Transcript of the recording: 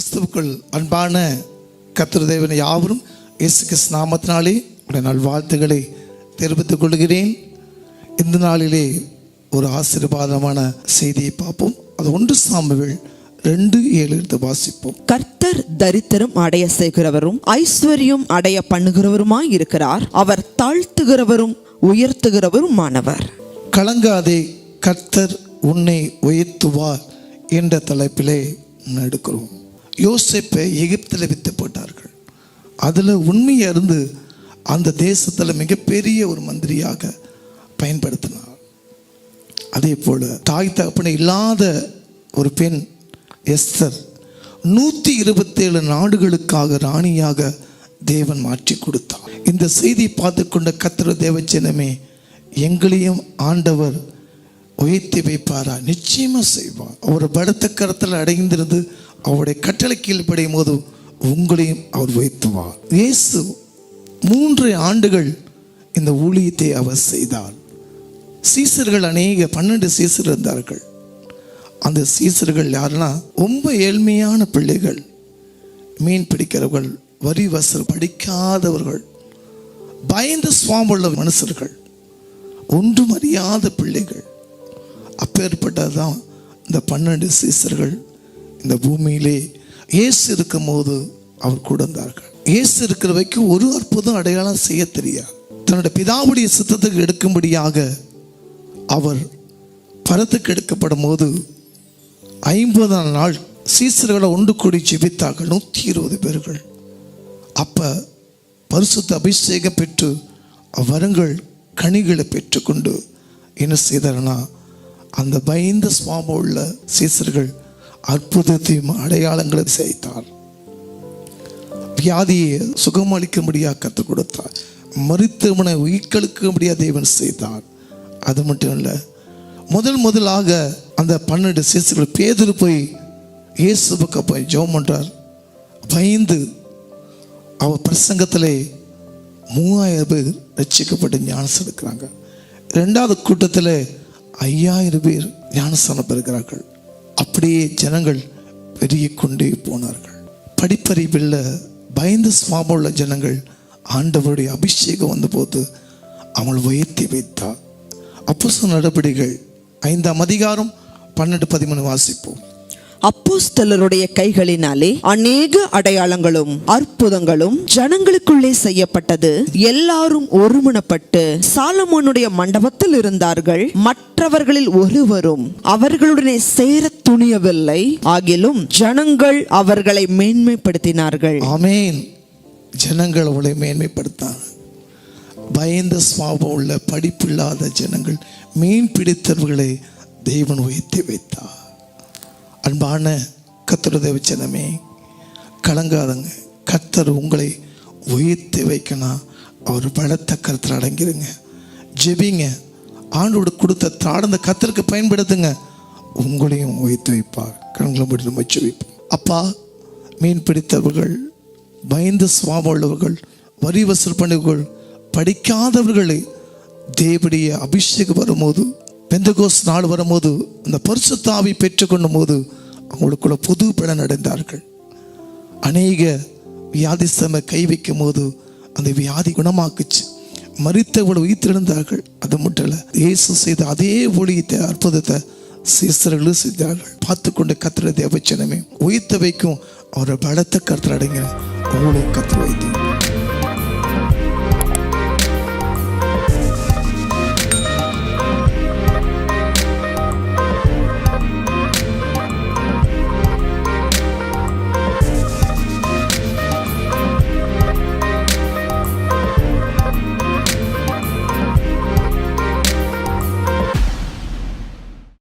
கிறிஸ்துவுக்குள் அன்பான கத்திர தேவனை யாவரும் இயேசு கிறிஸ்து நாமத்தினாலே உடைய நல்வாழ்த்துக்களை தெரிவித்துக் கொள்கிறேன். இந்த நாளிலே ஒரு ஆசீர்வாதமான செய்தியை பார்ப்போம். அது ஒன்று சாமுவேல் ரெண்டு ஏழு எடுத்து வாசிப்போம். கர்த்தர் தரித்திரம் அடைய செய்கிறவரும் ஐஸ்வர்யம் அடைய பண்ணுகிறவருமாய் இருக்கிறார். அவர் தாழ்த்துகிறவரும் உயர்த்துகிறவருமானவர். கலங்காதே கர்த்தர் உன்னை உயர்த்துவார் என்ற தலைப்பிலே எடுக்கிறோம் யோசிப்பை எகிப்தில் வித்து போட்டார்கள். அதில் உண்மையை இருந்து அந்த தேசத்தில் மிகப்பெரிய ஒரு மந்திரியாக பயன்படுத்தினார். அதே போல் தாய் தகப்பனை இல்லாத ஒரு பெண் எஸ்தர் நூற்றி இருபத்தேழு நாடுகளுக்காக ராணியாக தேவன் மாற்றி கொடுத்தார். இந்த செய்தி பார்த்து கொண்ட கத்திர தேவச்சனமே எங்களையும் ஆண்டவர் உயர்த்தி வைப்பாரா? நிச்சயமாக செய்வார். அவர் படுத்த கரத்தில் அடைந்திருந்து அவருடைய கட்டளை கீழ்ப்படையும் போது உங்களையும் அவர் வைத்துவார் இயேசு மூன்று ஆண்டுகள் இந்த ஊழியத்தை அவர் செய்தார். சீசர்கள் அநேக பன்னெண்டு சீசர் இருந்தார்கள். அந்த சீசர்கள் யாருன்னா ரொம்ப ஏழ்மையான பிள்ளைகள். மீன் பிடிக்கிறவர்கள் வரி வசல் படிக்காதவர்கள் பயந்த சுவாமுள்ள மனுஷர்கள் ஒன்றும் அறியாத பிள்ளைகள். அப்பேற்பட்டதான் இந்த பன்னெண்டு சீசர்கள் இந்த பூமியிலே இயேசு இருக்கும்போது அவர் கூட இருந்தார்கள். இயேசு இருக்கிற வரைக்கும் ஒரு அற்புதம் அடையாளம் செய்ய தெரியாது. தன்னுடைய பிதாவுடைய சித்தத்துக்கு எடுக்கும்படியாக அவர் பரத்துக்கு எடுக்கப்படும் போது ஐம்பதாம் நாள் சீசர்களை ஒன்று கூடி ஜெபித்தார்கள். நூற்றி இருபது பேர்கள். அப்போ பரிசுத்த அபிஷேகம் பெற்று அவ்வரங்கள் கனிகளை பெற்றுக்கொண்டு என்ன செய்தார்னா அந்த பயந்த சுவாபம் உள்ள சீசர்கள் அற்புதத்தையும் அடையாளங்களை செய்தார் வியாதியை சுகமளிக்கும்படியாக கற்றுக் கொடுத்தார். மருத்துவமனை உயிர்க்களுக்கும்படியாக தேவன் செய்தார். அது மட்டும் இல்லை முதல் முதலாக அந்த பன்னெண்டு சிசுகள் பேதர் போய் இயேசுவுக்கு போய் ஜோம் பண்ணுறார் பயந்து அவர் பிரசங்கத்திலே மூவாயிரம் பேர் ரட்சிக்கப்பட்டு ஞானசம் எடுக்கிறாங்க. ரெண்டாவது கூட்டத்தில் ஐயாயிரம் பேர் ஞானஸ்தானம் பெறுகிறார்கள். அப்படியே ஜனங்கள் பெருகிக்கொண்டே போனார்கள். படிப்பறிவில் பயந்த சுவாபம் உள்ள ஜனங்கள் ஆண்டவருடைய அபிஷேகம் வந்தபோது அவங்களை உயர்த்தி வைத்தார் அப்போ நடவடிக்கைகள் ஐந்தாம் அதிகாரம் பன்னெண்டு பதிமூணு வாசிப்போம். அப்போஸ்தலருடைய கைகளினாலே அநேக அடையாளங்களும் அற்புதங்களும் ஜனங்களுக்குள்ளே செய்யப்பட்டது. எல்லாரும் ஒருமனப்பட்டு சாலமோனுடைய மண்டபத்தில் இருந்தார்கள். மற்றவர்களில் ஒருவரும் அவர்களுடனே சேர துணியவில்லை. ஆகிலும் ஜனங்கள் அவர்களை மேன்மைப்படுத்தினார்கள். ஆமேன். ஜனங்கள் அவளை மேன்மைப்படுத்தாங்க பயந்த சுவாபம் உள்ள படிப்பில்லாத ஜனங்கள் மீன் பிடித்தவர்களை தெய்வன் உயர்த்தி வைத்தார். அன்பான கத்தர் தேவச்சனமே கலங்காதங்க. கத்தர் உங்களை உயர்த்தி வைக்கணும் அவர் பலத்த கருத்தில் அடங்கிருங்க. ஜெபிங்க. ஆண்டோடு கொடுத்த தாழ்ந்த கத்தருக்கு பயன்படுத்துங்க. உங்களையும் உயர்த்தி வைப்பார். கண்களை முடிந்து வச்சு வைப்போம் அப்பா மீன் பிடித்தவர்கள் பயந்த சுவாபம் உள்ளவர்கள் வரி வசூல் பண்ணுவர்கள் படிக்காதவர்களை தேவடைய அபிஷேகம் வரும்போது பெந்தகோஸ் நாள் வரும்போது அந்த பரிசுத்தாவி பெற்றுக்கொள்ளும் போது அவங்களுக்குள்ள புது பலன் அடைந்தார்கள். அநேக வியாதி சம கை வைக்கும் போது அந்த வியாதி குணமாக்குச்சு. மறித்தவர்கள் உயிர்த்தெழுந்தார்கள். அது மட்டும் இல்லை இயேசு செய்த அதே ஒளியத்தை அற்புதத்தை சீசர்களும் செய்தார்கள் பார்த்து கொண்டு கத்திர தேவச்சனமே உயிர்த்த வைக்கும் அவரை பலத்தை கருத்தில் அடங்கின அவங்களை கத்திர வைத்தேன்